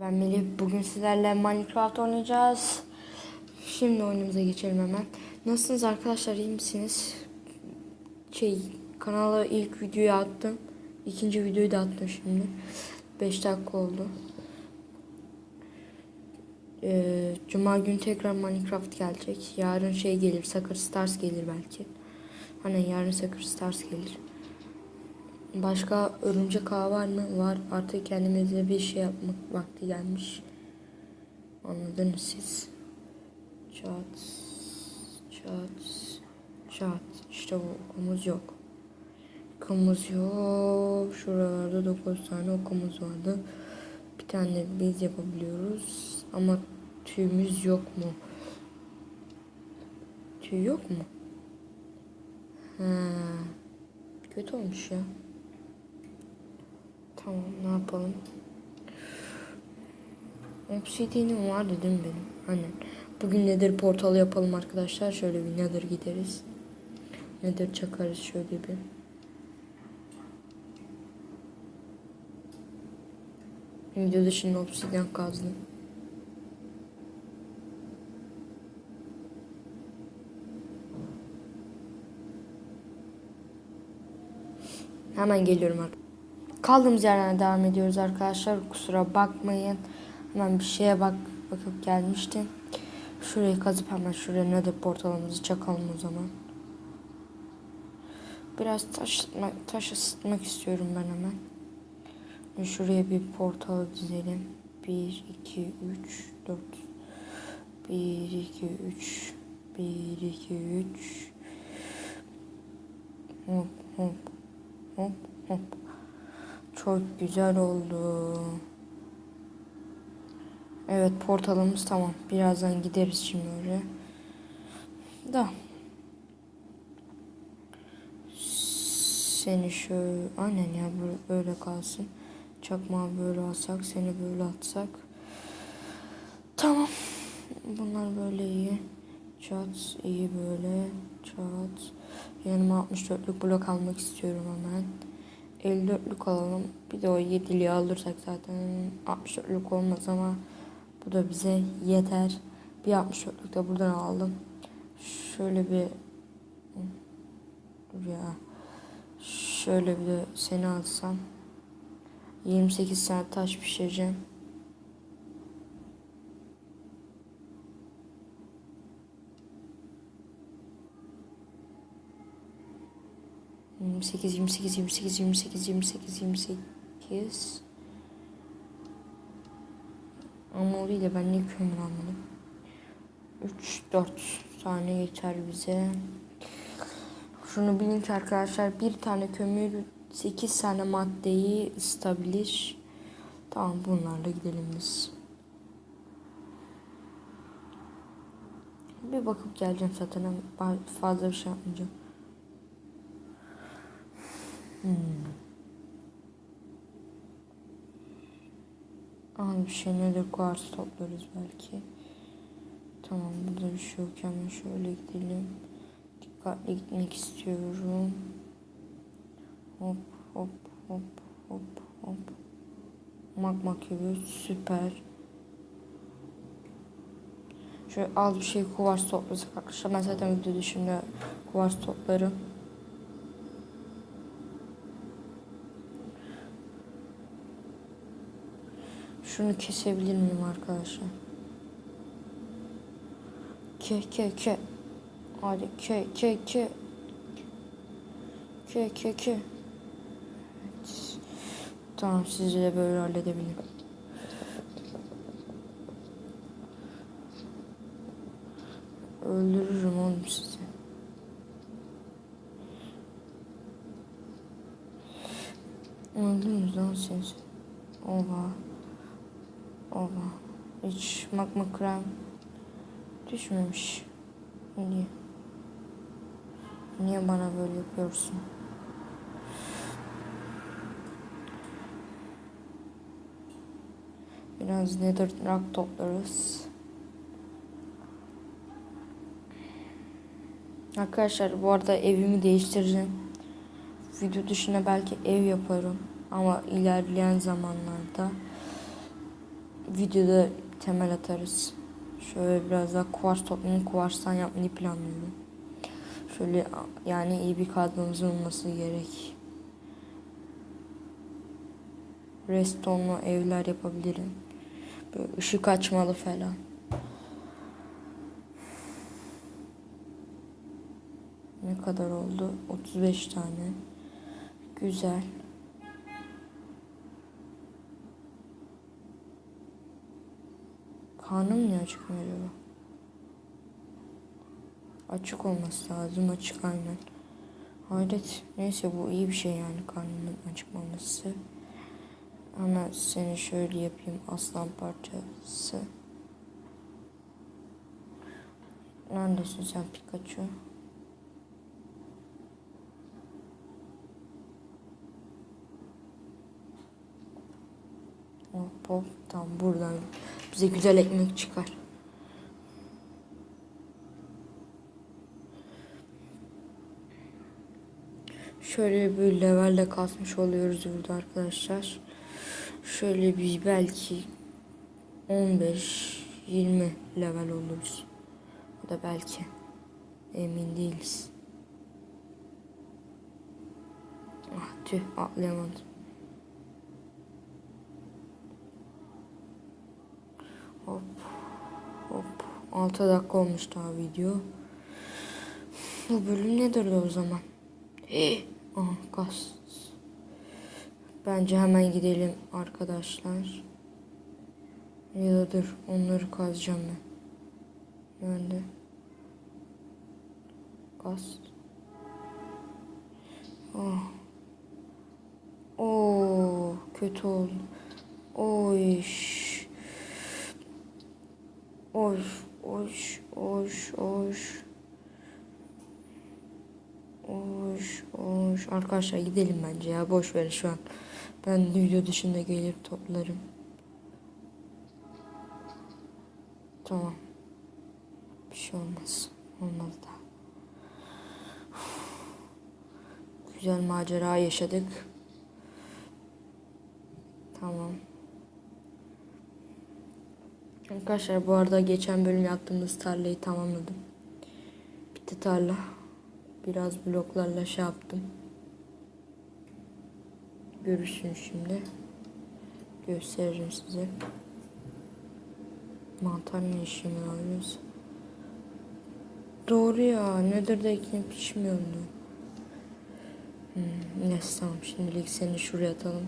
Ben Melih. Bugün sizlerle Minecraft oynayacağız. Şimdi oyunumuza geçelim hemen. Nasılsınız arkadaşlar? iyi misiniz? Şey, kanala ilk videoyu attım. İkinci videoyu da attım şimdi. 5 dakika oldu. Ee, Cuma günü tekrar Minecraft gelecek. Yarın şey gelir. Sucker Stars gelir belki. Hani yarın Sucker Stars gelir. Başka örümcek ağı var mı? Var. Artık kendimize bir şey yapmak vakti gelmiş. Anladınız siz. Çat. Çat. Çat. İşte bu okumuz yok. Okumuz yok. Şuralarda 9 tane okumuz vardı. Bir tane biz yapabiliyoruz. Ama tüyümüz yok mu? Tüy yok mu? Ha. Kötü olmuş ya. Tamam ne yapalım? Obsidian'im vardı mi benim? Aynen. Bugün Nether portalı yapalım arkadaşlar. Şöyle bir Nether gideriz. Nether çakarız şöyle bir. Video dışında obsidian kazdım. Hemen geliyorum artık. Kaldığımız yerden devam ediyoruz arkadaşlar. Kusura bakmayın. Hemen bir şeye bak bakıp gelmiştim. Şurayı kazıp hemen şuraya nether portalımızı çakalım o zaman. Biraz taş, taş ısıtmak istiyorum ben hemen. Şuraya bir portal dizelim. 1, 2, 3, 4. 1, 2, 3. 1, 2, 3. Hop hop hop hop. Çok güzel oldu. Evet portalımız tamam. Birazdan gideriz şimdi oraya. Da. Seni şöyle aynen ya böyle kalsın. Çakmağı böyle alsak seni böyle atsak. Tamam. Bunlar böyle iyi. Çat iyi böyle. Çat. Yanıma 64'lük blok almak istiyorum hemen. 54'lük alalım. Bir de o 7'liği alırsak zaten 64'lük olmaz ama bu da bize yeter. Bir 64'lük de buradan aldım. Şöyle bir ya şöyle bir de seni alsam 28 saat taş pişireceğim. Yirmi sekiz, yirmi sekiz, yirmi sekiz, yirmi sekiz, yirmi sekiz, yirmi sekiz. Ama orayla ben niye kömür almadım? 3 4 tane yeter bize. Şunu bilin ki arkadaşlar bir tane kömür 8 tane maddeyi ısıtabilir. Tamam bunlarla gidelim biz. Bir bakıp geleceğim zaten fazla bir şey yapmayacağım. Hmm. Aha bir şey nedir kuartz toplarız belki. Tamam burada bir şey yok hemen şöyle gidelim. Dikkatli gitmek istiyorum. Hop hop hop hop hop. Magma gibi süper. Şöyle az bir şey kuvars toplasak arkadaşlar. Ben zaten video dışında kuvars toplarım. Şunu kesebilir miyim arkadaşlar? Ke ke ke. Hadi ke ke ke. Ke ke ke. Tamam sizi de böyle halledebilirim. Öldürürüm oğlum sizi. Öldünüz lan siz. Oha. Oha. Hiç magma krem düşmemiş. Niye? Niye bana böyle yapıyorsun? Biraz nether rock toplarız. Arkadaşlar bu arada evimi değiştireceğim. Video dışında belki ev yaparım. Ama ilerleyen zamanlarda videoda temel atarız. Şöyle biraz daha kuvars toplumunu kuvarstan yapmayı planlıyorum. Şöyle yani iyi bir kadromuzun olması gerek. Restonlu evler yapabilirim. Böyle ışık açmalı falan. Ne kadar oldu? 35 tane. Güzel. Karnım niye açıkmıyor acaba? Açık olması lazım. Açık aynen. Hayret. Neyse bu iyi bir şey yani karnının açık. Ama seni şöyle yapayım. Aslan parçası. Neredesin sen Pikachu? Hop hop tam buradan bize güzel ekmek çıkar. Şöyle bir levelle kasmış oluyoruz burada arkadaşlar. Şöyle bir belki 15 20 level oluruz. O da belki emin değiliz. Ah tüh atlayamadım. Hop hop 6 dakika olmuş daha video. Bu bölüm nedir o zaman? Aha gaz. Bence hemen gidelim arkadaşlar. Ya da dur onları kazacağım ben. Nerede? Gaz. Oh. Oo, kötü oldu. Oy. Oş, oş, oş, oş. Oş, oş. Arkadaşlar gidelim bence ya. Boş ver şu an. Ben video dışında gelip toplarım. Tamam. Bir şey olmaz. Olmaz da. Güzel macera yaşadık. Tamam. Arkadaşlar bu arada geçen bölüm yaptığımız tarlayı tamamladım. Bitti tarla. Biraz bloklarla şey yaptım. Görürsünüz şimdi. Gösteririm size. Mantar ne işimi alıyoruz? Doğru ya. Nedir de ekmek pişmiyordu. Hmm, neyse tamam şimdilik seni şuraya atalım.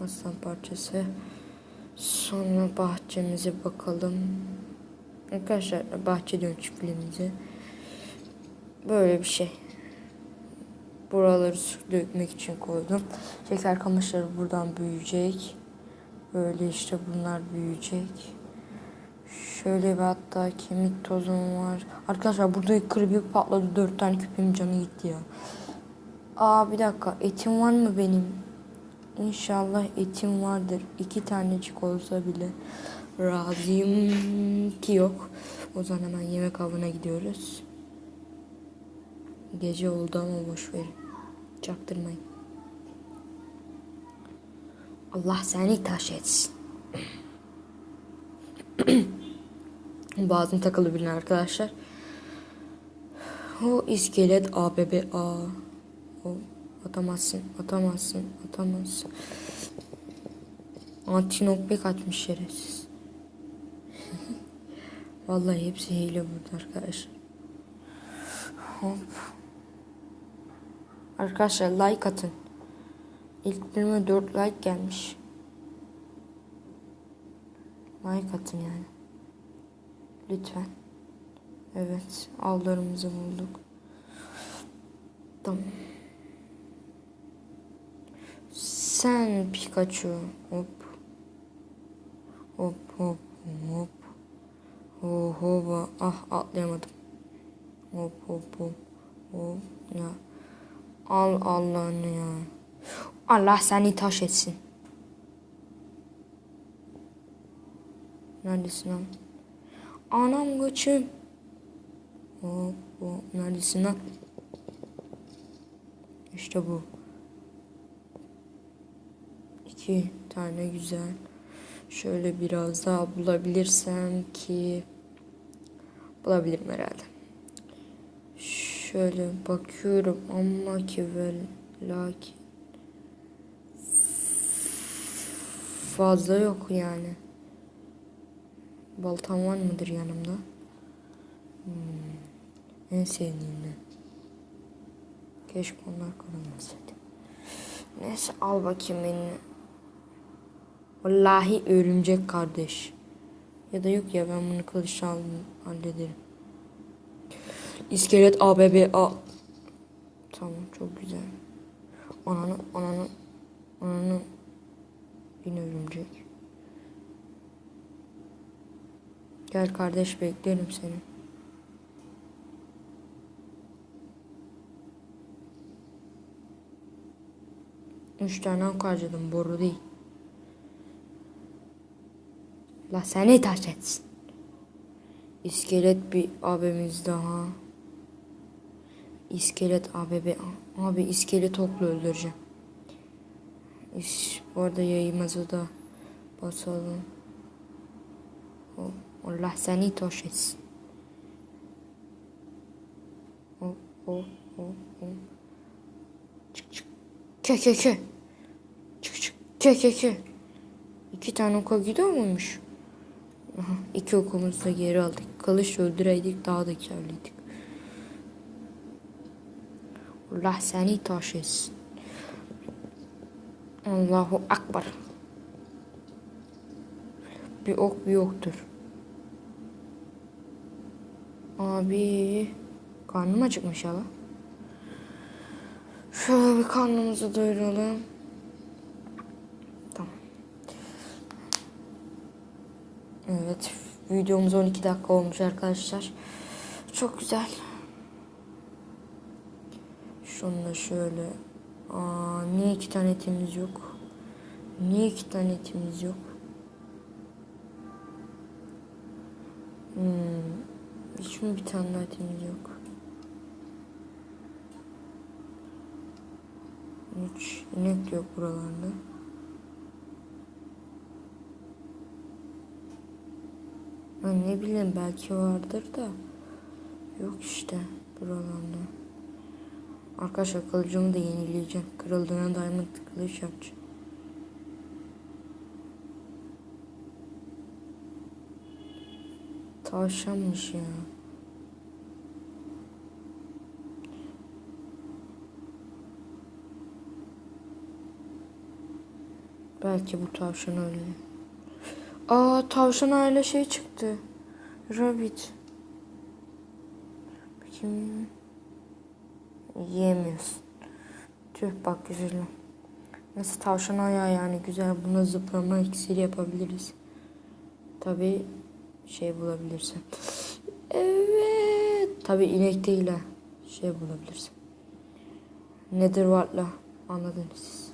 Aslan parçası. Sonra bahçemize bakalım. Arkadaşlar bahçe diyorum. Böyle bir şey. Buraları su dökmek için koydum. Şeker kamışları buradan büyüyecek. Böyle işte bunlar büyüyecek. Şöyle bir hatta kemik tozum var. Arkadaşlar burada kırık patladı. Dört tane küpemin canı gitti ya. Aa bir dakika etim var mı benim? İnşallah etim vardır. İki tanecik olsa bile razıyım ki yok. O zaman hemen yemek avına gidiyoruz. Gece oldu ama boş verin. Çaktırmayın. Allah seni taş etsin. Bazım takılı bilin arkadaşlar. O iskelet ABB A. O atamazsın, atamazsın, atamazsın. Antinokbe kaçmış şerefsiz. Vallahi hepsi hile burada arkadaşlar. Hop. Arkadaşlar like atın. İlk bölüme 4 like gelmiş. Like atın yani. Lütfen. Evet. Allarımızı bulduk. Tamam. Sen Pikachu. Hop. Hop hop hop. Hop. Ah atlayamadım. Hop hop hop. Hop. Ya. Al Allah'ını ya. Allah seni taş etsin. Neredesin lan? Anam göçüm. Hop hop. Neredesin lan? İşte bu. İki tane güzel. Şöyle biraz daha bulabilirsem ki bulabilirim herhalde. Şöyle bakıyorum ama ki ve lakin fazla yok yani. Baltam var mıdır yanımda? Hmm. En sevdiğimden. Keşke onlar kırılmasaydı. Neyse al bakayım beni. Vallahi örümcek kardeş. Ya da yok ya ben bunu kılıçla al- hallederim. İskelet ABB A. Tamam çok güzel. Ananı ananı ananı yine örümcek. Gel kardeş beklerim seni. Üç tane harcadım boru değil. La seni taş etsin. İskelet bir abimiz daha. İskelet ABB. Abi iskelet okla öldüreceğim. İş, bu arada yayımızı da basalım. Allah seni taş etsin. O, o, o, o. Çık çık. Kö kö kö. Çık çık. Kö kö kö. İki tane oka gidiyor muymuş? İki okumuzu da geri aldık. Kılıç öldüreydik daha da karlıydık. Allah seni taş etsin. Allahu Akbar. Bir ok bir yoktur. Abi karnım acıkmış hala. Şöyle bir karnımızı doyuralım. Tamam. Evet videomuz 12 dakika olmuş arkadaşlar. Çok güzel. Şunu da şöyle. Aa, niye iki tane etimiz yok? Niye iki tane etimiz yok? Hmm. Hiç mi bir tane etimiz yok? Hiç inek yok buralarda. Ben ne bileyim belki vardır da yok işte buralarda. Arkadaşlar kılıcımı da yenileyeceğim. Kırıldığına diamond kılıç yapacağım. Tavşanmış ya. Belki bu tavşan öyle. Aa tavşan aile şey çıktı. Rabbit. Bakayım. Yiyemiyorsun. Tüh bak güzel. Nasıl tavşan ayağı yani güzel. Buna zıplama iksiri yapabiliriz. Tabi şey bulabilirsin. Evet. Tabi inek değil ha. Şey bulabilirsin. Nedir varla anladınız.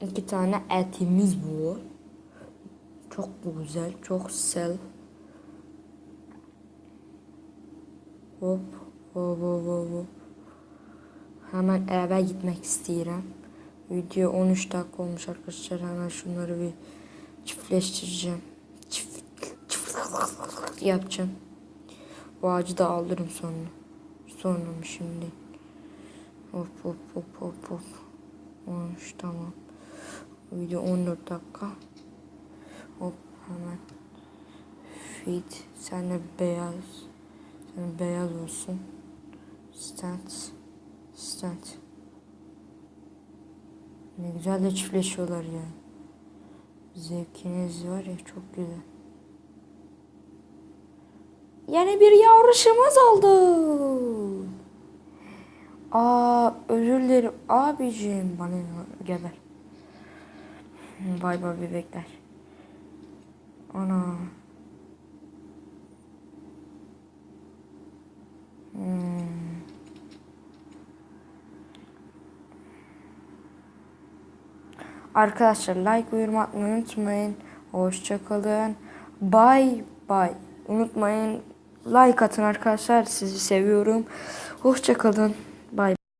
İki tane etimiz bu. Çok güzel. Çok sel. Hop. Hop hop hop. Hemen eve gitmek istiyorum. Video 13 dakika olmuş arkadaşlar. Hemen şunları bir çiftleştireceğim. Çift, çift yapacağım. Bu ağacı da alırım sonra. Sonra mı şimdi? Hop hop hop hop hop. 13 tamam. Video 14 dakika. Hop hemen. Feed. Sen de beyaz. Sen beyaz olsun. Stats. Stat. Ne güzel de çiftleşiyorlar ya. Zevkiniz var ya çok güzel. Yeni bir yavruşumuz oldu. Aa özür dilerim abicim. Bana geber. Bay bay bebekler. Ana. Hmm. Arkadaşlar like ve yorum atmayı unutmayın. Hoşçakalın. Bye bye. Unutmayın like atın arkadaşlar. Sizi seviyorum. Hoşçakalın.